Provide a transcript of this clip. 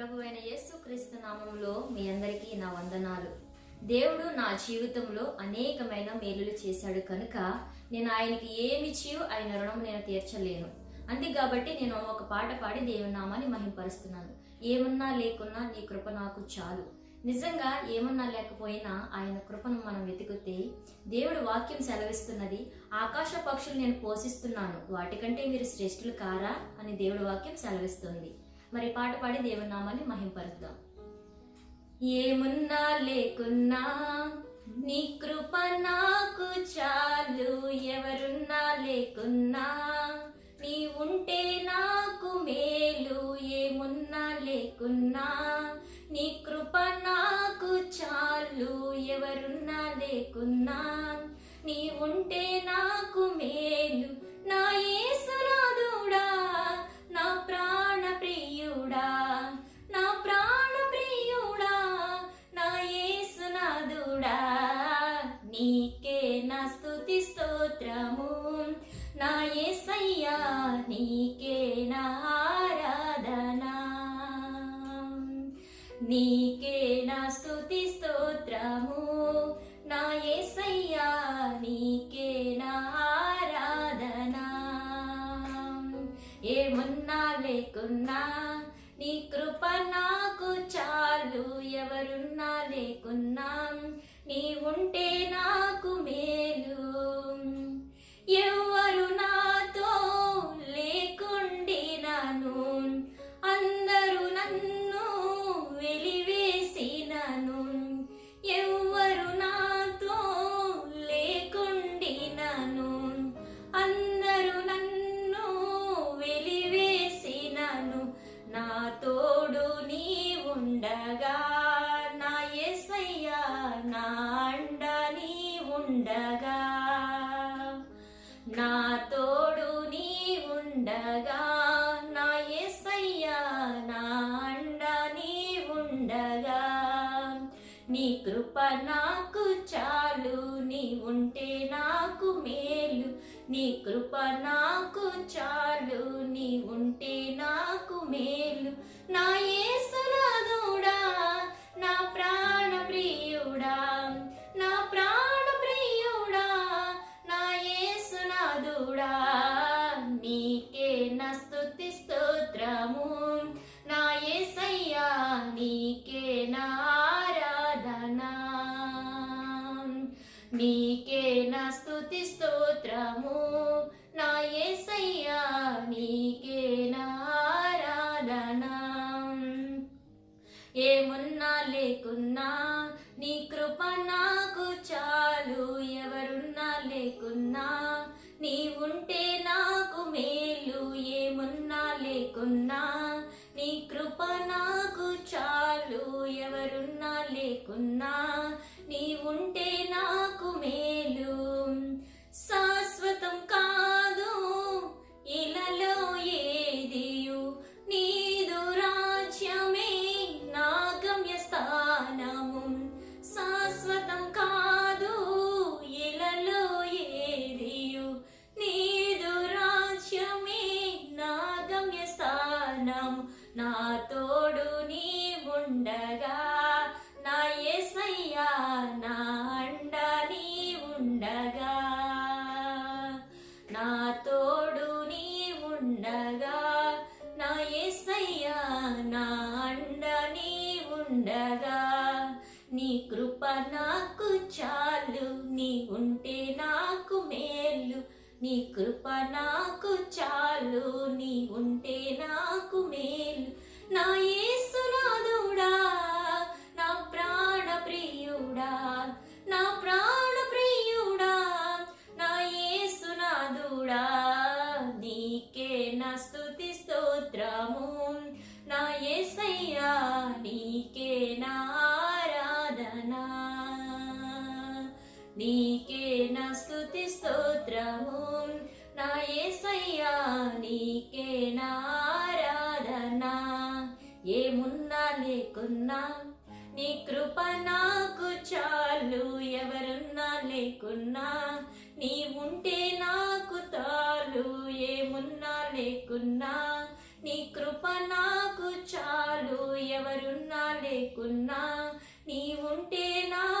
ప్రభు అయిన యేసు క్రీస్తు నామంలో మీ అందరికీ నా వందనాలు. దేవుడు నా జీవితంలో అనేకమైన మేలులు చేశాడు కనుక నేను ఆయనకి ఏమిచ్చియో ఆయన రుణం నేను తీర్చలేను. అంది కాబట్టి నేను ఒక పాట పాడి దేవుని నామాన్ని మహింపరుస్తున్నాను. ఏమన్నా లేకున్నా నీ కృప నాకు చాలు. నిజంగా ఏమన్నా లేకపోయినా ఆయన కృపను మనం వెతికితే దేవుడు వాక్యం సెలవిస్తున్నది ఆకాశ పక్షులు నేను పోషిస్తున్నాను వాటికంటే మీరు శ్రేష్ఠులు కారా అని దేవుడు వాక్యం సెలవిస్తుంది. మరి పాట పాడి దేవుని నామాన్ని మహింపరుద్దాం. ఏమున్నా లేకున్నా నీ కృప నాకు చాలు. ఎవరున్నా లేకున్నా నీ ఉంటే నాకు మేలు. ఏమున్నా లేకున్నా నీ కృప నాకు చాలు. ఎవరున్నా లేకున్నా నీ ఉంటే నాకు మేలు. నా స్తుతి స్తోత్రము నా ఏసయ్యా నీకే నా ఆరాధనా నీకే నా స్తుతి స్తోత్రము నా ఏసయ్యా నీకే నా ఆరాధనా ఏమున్నా లేకున్నా నీ కృప నాకు చాలు. ఎవరున్నా లేకున్నా నీ ఉంటే నా ఉండగా నా తోడు నీ ఉండగా నా ఎసయ్యా నా అండ నీ ఉండగా నీ కృప నాకు చాలు నీ ఉంటే నాకు మేలు. నీ కృప నాకు చాలు నీ ఉంటే నాకు నీ కృప నాకు చాలు ఎవరున్నా లేకున్నా నీ ఉంటే నాకు మే గమ్యస్థానము నా తోడు నీ ఉండగా నా ఎసయ్యా నా అండ నీ ఉండగా నా తోడు నీ ఉండగా నా ఎసయ్యా నా అండ నీ ఉండగా నీ కృప నాకు చాలు నీ ఉంటే నాకు మేలు. నీ కృప నాకు చాలు నీ ఉంటే నాకు మేలు. నా యేసు నీకే నా ఏమున్నా లేకున్నా నీ కృప నాకు చాలు. ఎవరున్నా లేకున్నా నీ ఉంటే నాకు తాలు. ఏమున్నా లేకున్నా నీ కృప నాకు చాలు. ఎవరున్నా లేకున్నా నీ ఉంటేనా